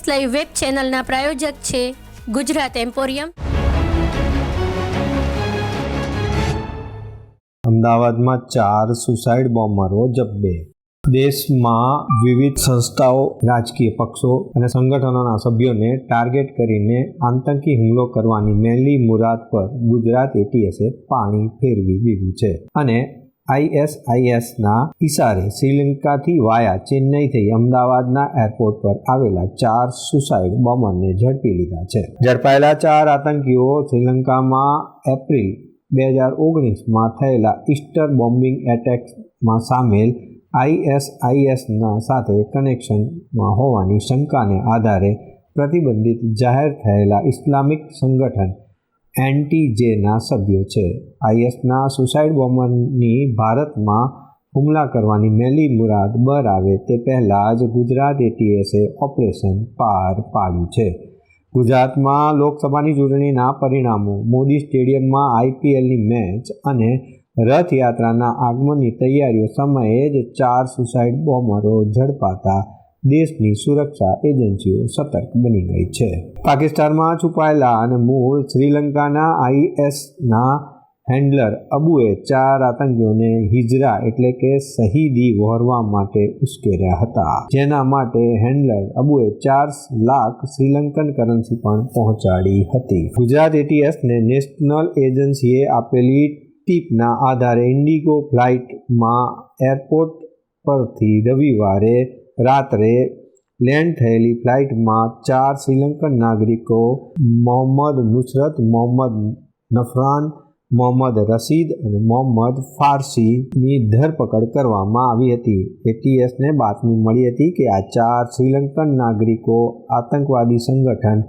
S live web ચેનલના પ્રાયોજક છે Gujarat emporium. અમદાવાદમાં ચાર સુસાઇડ બોમ્બરો જબ્બે દેશમાં વિવિધ સંસ્થાઓ, રાજકીય પક્ષો અને સંગઠનોના સભ્યોને ટાર્ગેટ કરીને આતંકી હુમલો કરવાની મેલી મુરાદ પર ગુજરાત એટીએસે પાણી ફેરવી દીધું છે. અને આઈએસઆઈએસના ઇશારે શ્રીલંકાથી વાયા ચેન્નઈ થઈ અમદાવાદના એરપોર્ટ પર આવેલા ચાર સુસાઇડ બોમ્બરને ઝડપી લીધા છે. ઝડપાયેલા ચાર આતંકીઓ શ્રીલંકામાં એપ્રિલ બે હજાર ઓગણીસમાં થયેલા ઈસ્ટર બોમ્બિંગ એટેક્સમાં સામેલ આઈએસઆઈએસના સાથે કનેક્શનમાં હોવાની શંકાને આધારે પ્રતિબંધિત જાહેર થયેલા ઇસ્લામિક સંગઠન એન્ટીજેના સભ્યો છે. આઈએસના સુસાઇડ બોમ્બરની ભારતમાં હુમલા કરવાની મેલી મુરાદ બર આવે તે પહેલાં જ ગુજરાત એટીએસે ઓપરેશન પાર પાડ્યું છે. ગુજરાતમાં લોકસભાની ચૂંટણીના પરિણામો, મોદી સ્ટેડિયમમાં આઈપીએલની મેચ અને રથયાત્રાના આગમનની તૈયારીઓ સમયે જ ચાર સુસાઇડ બોમ્બરો ઝડપાતા દેશની સુરક્ષા એજન્સીઓ સતર્ક બની ગઈ છે. પાકિસ્તાનમાં છુપાયેલા અને મૂળ શ્રીલંકાના આઈએસના હેન્ડલર અબુએ ચાર આતંકીઓને હિજરા એટલે કે શહીદી વહોરવા માટે ઉશ્કેર્યા હતા. જેના માટે હેન્ડલર અબુએ ચાર લાખ શ્રીલંકન કરન્સી પણ પહોંચાડી હતી. ગુજરાત એટીએસને નેશનલ એજન્સીએ આપેલી ટીપના આધારે ઇન્ડિગો ફ્લાઇટમાં એરપોર્ટ પરથી રવિવારે રાત્રે લેન્ડ થયેલી ફ્લાઇટમાં ચાર શ્રીલંકન નાગરિકો, મોહમ્મદ નુસરત, મોહમ્મદ નફરાન, મોહમ્મદ રશીદ અને મોહમ્મદ ફારસીની ધરપકડ કરવામાં આવી હતી. એટીએસને બાતમી મળી હતી કે આ ચાર શ્રીલંકન નાગરિકો આતંકવાદી સંગઠન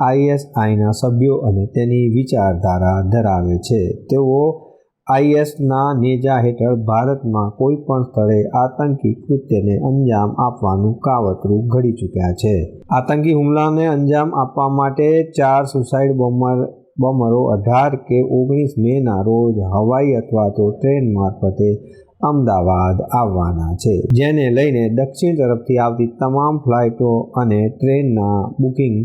આઈએસઆઈના સભ્યો અને તેની વિચારધારા ધરાવે છે. તેઓ આઈએસના નેજા હેઠળ ભારતમાં કોઈ પણ સ્થળે આતંકી કૃત્યને અંજામ આપવાનું કાવતરું ઘડી ચૂક્યા છે. આતંકી હુમલાને અંજામ આપવા માટે ચાર સુસાઇડ બોમ્બર બોમ્બરો અઢાર કે ઓગણીસ મેના રોજ હવાઈ અથવા તો ટ્રેન મારફતે અમદાવાદ આવવાના છે. જેને લઈને દક્ષિણ તરફથી આવતી તમામ ફ્લાઇટો અને ટ્રેનના બુકિંગ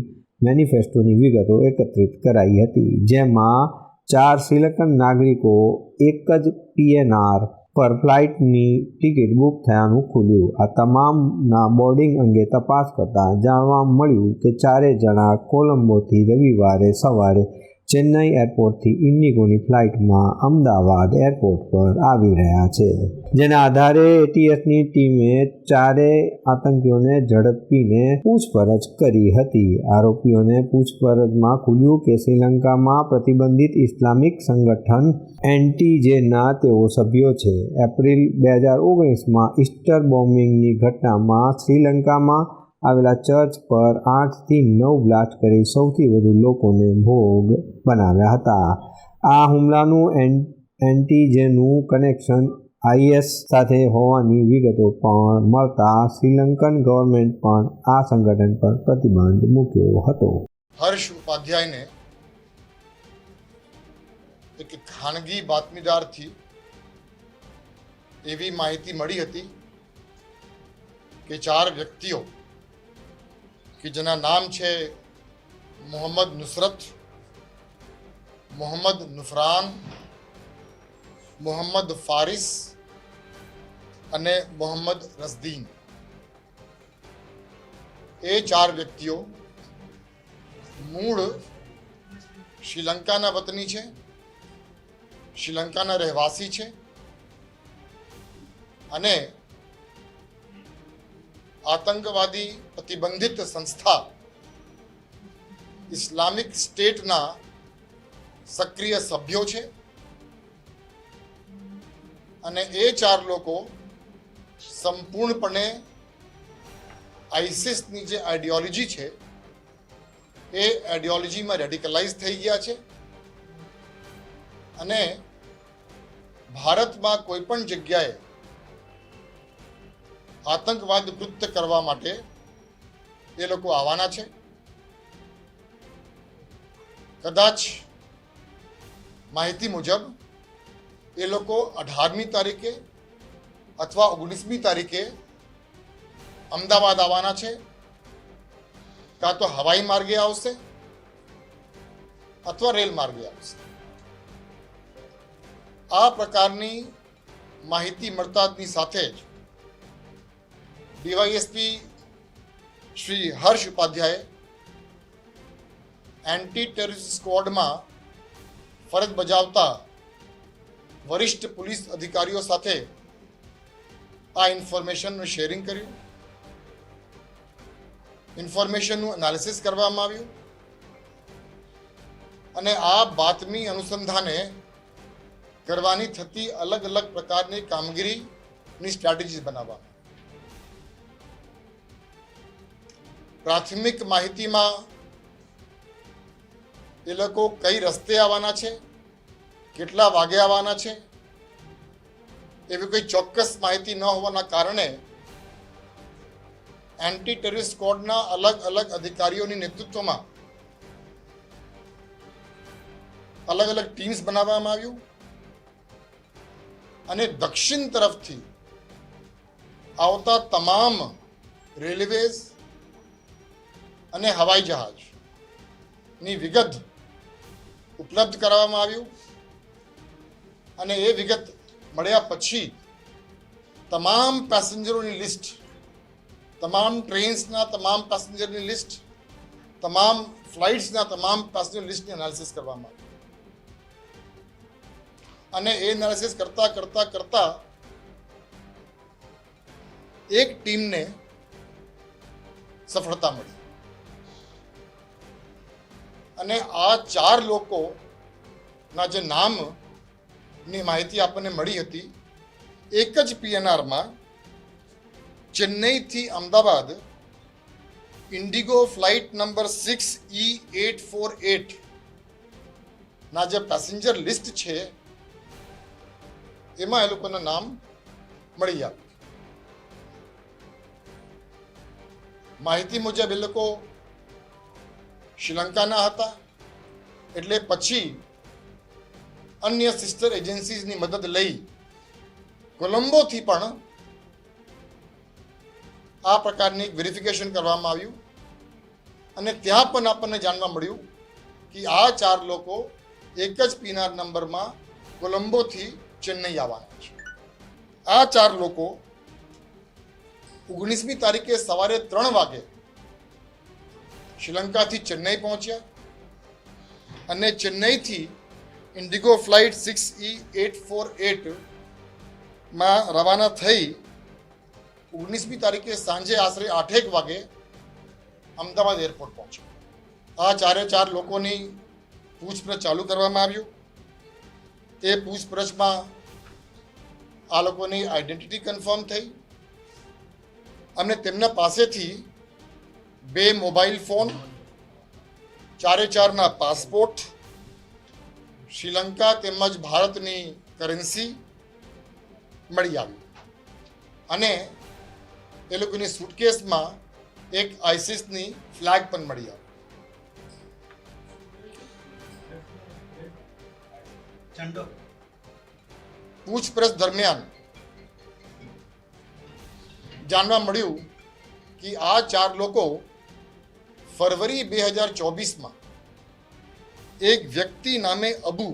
મેનિફેસ્ટોની વિગતો એકત્રિત કરાઈ હતી, જેમાં ચાર શ્રીલંકન નાગરિકો, એક જ પીએનઆર પર ફ્લાઇટની ટિકિટ બુક થયાનું ખુલ્યું. આ તમામના બોર્ડિંગ અંગે તપાસ કરતાં જાણવા મળ્યું કે ચારે જણા કોલંબોથી રવિવારે સવારે ચેન્નઈ એરપોર્ટથી ઇન્ડિગોની ફ્લાઇટમાં અમદાવાદ એરપોર્ટ પર આવી રહ્યા છે. જેના આધારે એટીએસની ટીમે ચારે આતંકીઓને ઝડપીને પૂછપરછ કરી હતી. આરોપીઓને પૂછપરછમાં ખુલ્યું કે શ્રીલંકામાં પ્રતિબંધિત ઇસ્લામિક સંગઠન એન્ટીજેના તેઓ સભ્યો છે. એપ્રિલ બે હજાર ઓગણીસમાં ઈસ્ટર બોમ્બિંગની ઘટનામાં શ્રીલંકામાં આવેલા ચર્ચ પર આઠથી નવ બ્લાસ્ટ કરી સૌથી વધુ લોકોને ભોગ બનાવ્યા હતા. આ હુમલાનું એન્ટીજેનું કનેક્શન આઈએસ સાથે હોવાની વિગતો પણ મળતા શ્રીલંકન ગવર્મેન્ટ પણ આ સંગઠન પર પ્રતિબંધ મૂક્યો હતો. હર્ષ ઉપાધ્યાયને એક ખાનગી બાતમીદારથી એવી માહિતી મળી હતી કે ચાર વ્યક્તિઓ કે જેના નામ છે મોહમ્મદ નુસરત, મોહમ્મદ નુફરાન, મોહમ્મદ ફારિસ અને મોહમ્મદ રસદીન એ ચાર વ્યક્તિઓ મૂળ શ્રીલંકાના વતની છે, શ્રીલંકાના રહેવાસી છે અને આતંકવાદી પ્રતિબંધિત સંસ્થા ઇસ્લામિક સ્ટેટના સક્રિય સભ્યો છે. અને એ ચાર લોકો સંપૂર્ણપણે આઈસિસની જે આઈડિયોલોજી છે, એ આઈડિયોલોજીમાં રેડિકલાઇઝ થઈ ગયા છે. અને ભારતમાં કોઈ પણ જગ્યાએ આતંકવાદ કૃત્ય કરવા માટે એ લોકો આવવાના છે. કદાચ માહિતી મુજબ એ લોકો અઢારમી તારીખે અથવા ઓગણીસમી તારીખે અમદાવાદ આવવાના છે. કાં તો હવાઈ માર્ગે આવશે અથવા રેલ માર્ગે આવશે. આ પ્રકારની માહિતી મળતાની સાથે જ DYSP Shri Harsh Upadhyay anti terrorist સ્ક્વોડમાં ફરજ બજાવતા વરિષ્ઠ પોલીસ અધિકારીઓ સાથે આ ઇન્ફોર્મેશનનું શેરિંગ કર્યું. ઇન્ફોર્મેશનનું એનાલિસિસ કરવામાં આવ્યું. અને આ બાતમી અનુસંધાને કરવાની થતી અલગ અલગ પ્રકારની કામગીરીની સ્ટ્રેટેજી બનાવવામાં પ્રાથમિક માહિતીમાં એ લોકો કઈ રસ્તે આવવાના છે, કેટલા વાગે આવવાના છે, એવી કોઈ ચોક્કસ માહિતી ન હોવાના કારણે એન્ટી ટેરરિસ્ટ સ્કોડના અલગ અલગ અધિકારીઓની નેતૃત્વમાં અલગ અલગ ટીમ્સ બનાવવામાં આવ્યું અને દક્ષિણ તરફથી આવતા તમામ રેલવેઝ અને હવાઈ જહાજની વિગત ઉપલબ્ધ કરાવવામાં આવ્યું અને એ વિગત મળ્યા પછી તમામ પેસેન્જરોની લિસ્ટ, તમામ ટ્રેન્સના તમામ પેસેન્જરની લિસ્ટ, તમામ ફ્લાઇટ્સના તમામ પેસેન્જર લિસ્ટની એનાલિસિસ કરવામાં આવી. અને એ એનાલિસિસ કરતા કરતા કરતા એક ટીમને સફળતા મળી. અને આ ચાર લોકોના જે નામની માહિતી આપણને મળી હતી, એક જ પીએનઆરમાં ચેન્નઈથી Ahmedabad IndiGo flight number six E eight four eight ના જે પેસેન્જર લિસ્ટ છે, એમાં એ લોકોના નામ મળી આવ્યું. માહિતી મુજબ એ લોકો શ્રીલંકાના હતા. એટલે પછી અન્ય સિસ્ટર એજન્સીઝની મદદ લઈ કોલંબોથી પણ આ પ્રકારની વેરિફિકેશન કરવામાં આવ્યું. અને ત્યાં પણ આપણને જાણવા મળ્યું કે આ ચાર લોકો એક જ પીનાર નંબરમાં કોલંબોથી ચેન્નઈ આવવાના છે. આ ચાર લોકો ઓગણીસમી તારીખે સવારે ત્રણ વાગે શ્રીલંકાથી ચેન્નઈ પહોંચ્યા અને ચેન્નઈથી IndiGo flight six E eight four એટમાં રવાના થઈ ઓગણીસમી તારીખે સાંજે આશરે આઠેક વાગે અમદાવાદ એરપોર્ટ પહોંચ્યા. આ ચારે ચાર લોકોની પૂછપરછ ચાલુ કરવામાં આવ્યું. એ પૂછપરછમાં આ લોકોની આઈડેન્ટિટી કન્ફર્મ થઈ અને તેમના પાસેથી બે મોબાઈલ ફોન ચારે ચારના પાસપોર્ટ શ્રીલંકા તેમજ ભારતની કરન્સી મળી આવી. અને એ લોકોની સુટકેસમાં એક આઈસીસની ફ્લેગ પણ મળી આવી. પૂછપરછ દરમિયાન જાણવા મળ્યું કે આ ચાર લોકો ફરવરી બે હજાર ચોવીસમાં એક વ્યક્તિ નામે અબુ,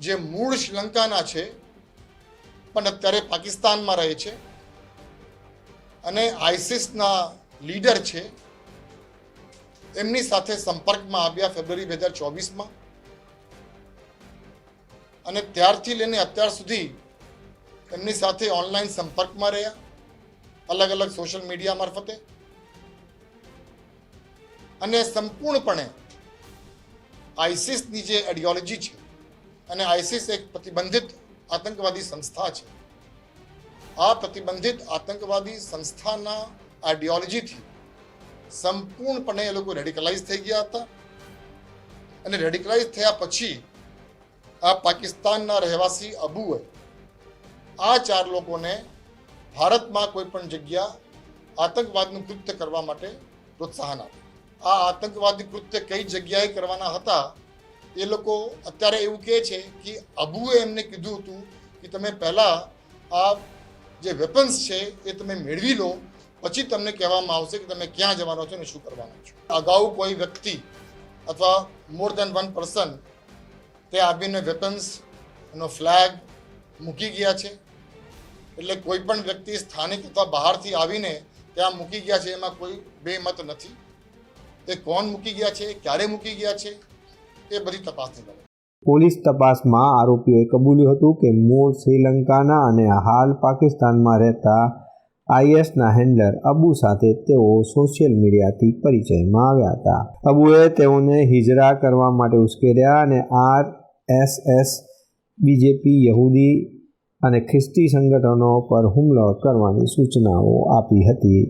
જે મૂળ શ્રીલંકાના છે, પણ અત્યારે પાકિસ્તાનમાં રહે છે અને આઈસિસના લીડર છે, એમની સાથે સંપર્કમાં આવ્યા ફેબ્રુઆરી બે હજાર ચોવીસમાં. અને ત્યારથી લઈને અત્યાર સુધી એમની સાથે ઓનલાઈન સંપર્કમાં રહ્યા અલગ અલગ સોશિયલ મીડિયા મારફતે. અને સંપૂર્ણપણે આઈસિસની જે આઈડિયોલોજી છે અને આઈસિસ એક પ્રતિબંધિત આતંકવાદી સંસ્થા છે. આ પ્રતિબંધિત આતંકવાદી સંસ્થાના આઈડિયોલોજીથી સંપૂર્ણપણે એ લોકો રેડિકલાઇઝ થઈ ગયા હતા અને રેડિકલાઇઝ થયા પછી આ પાકિસ્તાનના રહેવાસી અબુએ આ ચાર લોકોને ભારતમાં કોઈ પણ જગ્યા આતંકવાદનું કૃત્ય કરવા માટે પ્રોત્સાહન આપ્યું. આ આતંકવાદી કૃત્ય કઈ જગ્યાએ કરવાના હતા, એ લોકો અત્યારે એવું કહે છે કે અબુએ એમને કીધું હતું કે તમે પહેલાં આ જે વેપન્સ છે એ તમે મેળવી લો, પછી તમને કહેવામાં આવશે કે તમે ક્યાં જવાનો છો અને શું કરવાનો છો. અગાઉ કોઈ વ્યક્તિ અથવા મોર દેન વન પર્સન તે આવીને વેપન્સ એનો ફ્લેગ મૂકી ગયા છે, એટલે કોઈ પણ વ્યક્તિ સ્થાનિક અથવા બહારથી આવીને ત્યાં મૂકી ગયા છે, એમાં કોઈ બે મત નથી. તે કોણ મૂકી ગયા છે? ક્યારે મૂકી ગયા છે? એ બધી તપાસની પોલીસ તપાસમાં આરોપીઓએ કબૂલ્યું હતું કે મૂળ શ્રીલંકાના અને હાલ પાકિસ્તાનમાં રહેતા આઈએસના હેન્ડલર અબુ સાથે તેઓ સોશિયલ મીડિયાથી પરિચયમાં આવ્યા હતા. અબુએ તેઓને હિજરા કરવા માટે ઉશ્કેર્યા અને આર એસ એસ બીજેપી, યહૂદી અને ખ્રિસ્તી સંગઠનો પર હુમલો કરવાની સૂચનાઓ આપી હતી.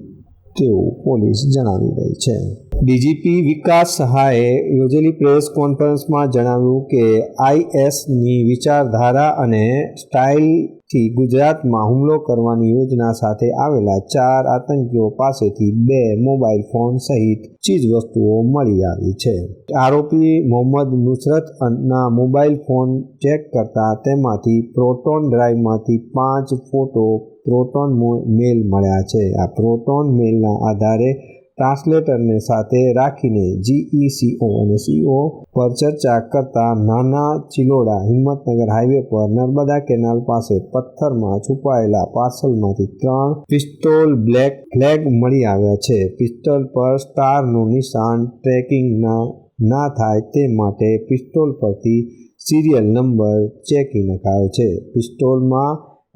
તેવું પોલીસ જણાવી રહી છે. ડીજીપી વિકાસ સહાયે યોજેલી પ્રેસ કોન્ફરન્સમાં જણાવ્યું કે આઈએસની વિચારધારા અને સ્ટાઇલથી ગુજરાતમાં હુમલો કરવાની યોજના સાથે આવેલા ચાર આતંકીઓ પાસેથી બે મોબાઈલ ફોન સહિત ચીજવસ્તુઓ મળી આવી છે. આરોપી મોહમ્મદ નુસરતના મોબાઈલ ફોન ચેક કરતા તેમાંથી પ્રોટોન ડ્રાઈવમાંથી પાંચ ફોટો પ્રોટોન મેલ મળ્યા છે. આ પ્રોટોન મેલના આધારે ટ્રાન્સલેટરને સાથે રાખીને જીઈસીઓ અને સીઓ પર ચર્ચા કરતા નાના ચિલોડા હિંમતનગર હાઈવે પર નર્મદા કેનાલ પાસે પથ્થરમાં છુપાયેલા પાર્સલમાંથી ત્રણ પિસ્તોલ બ્લેક ફ્લેગ મળી આવ્યા છે. પિસ્તોલ પર સ્ટારનું નિશાન ટ્રેકિંગના ના થાય તે માટે પિસ્તોલ પરથી સિરિયલ નંબર ચેકી નખાયો છે. પિસ્તોલમાં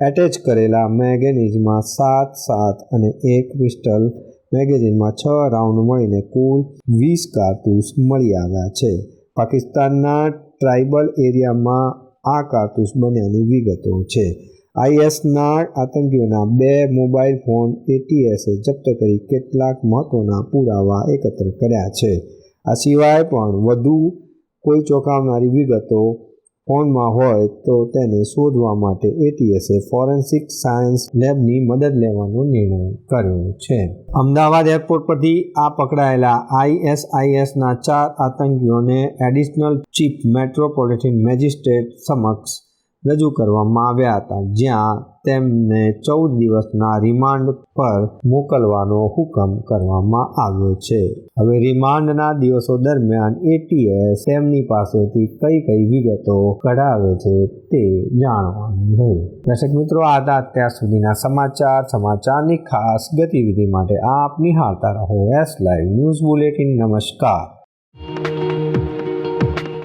એટેચ કરેલા મેગેનિઝમાં સાત સાત અને એક પિસ્ટલ મેગેઝિનમાં છ રાઉન્ડ મળીને કુલ વીસ કારતૂસ મળી આવ્યા છે. પાકિસ્તાનના ટ્રાઇબલ એરિયામાં આ કારતૂસ બન્યાની વિગતો છે. આઈએસના આતંકીઓના બે મોબાઈલ ફોન એટીએસે જપ્ત કરી કેટલાક મહત્વના પુરાવા એકત્ર કર્યા છે. આ સિવાય પણ વધુ કોઈ ચોંકાવનારી વિગતો ફોનમાં હોય તો તેને શોધવા માટે એટીએસે ફોરેન્સિક સાયન્સ લેબની મદદ લેવાનો નિર્ણય કર્યો છે. અમદાવાદ એરપોર્ટ પરથી આ પકડાયેલા આઈએસઆઈએસના ચાર આતંકીઓને એડિશનલ ચીફ મેટ્રોપોલિટન મેજિસ્ટ્રેટ સમક્ષ રજૂ કરવામાં આવ્યા હતા, જ્યાં તેમને ચૌદ દિવસના રિમાન્ડ પર મોકલવાનો હુકમ કરવામાં આવ્યો છે. હવે રિમાન્ડના દિવસો દરમિયાન એટીએસ તેમની પાસેથી કઈ કઈ વિગતો કઢાવે છે તે જાણવાનું રહ્યું દર્શક મિત્રો આ હતા અત્યાર સુધીના સમાચાર, સમાચારની ખાસ ગતિવિધિ માટે આપ નિહાળતા રહો એસ લાઈવ ન્યૂઝ બુલેટિન નમસ્કાર.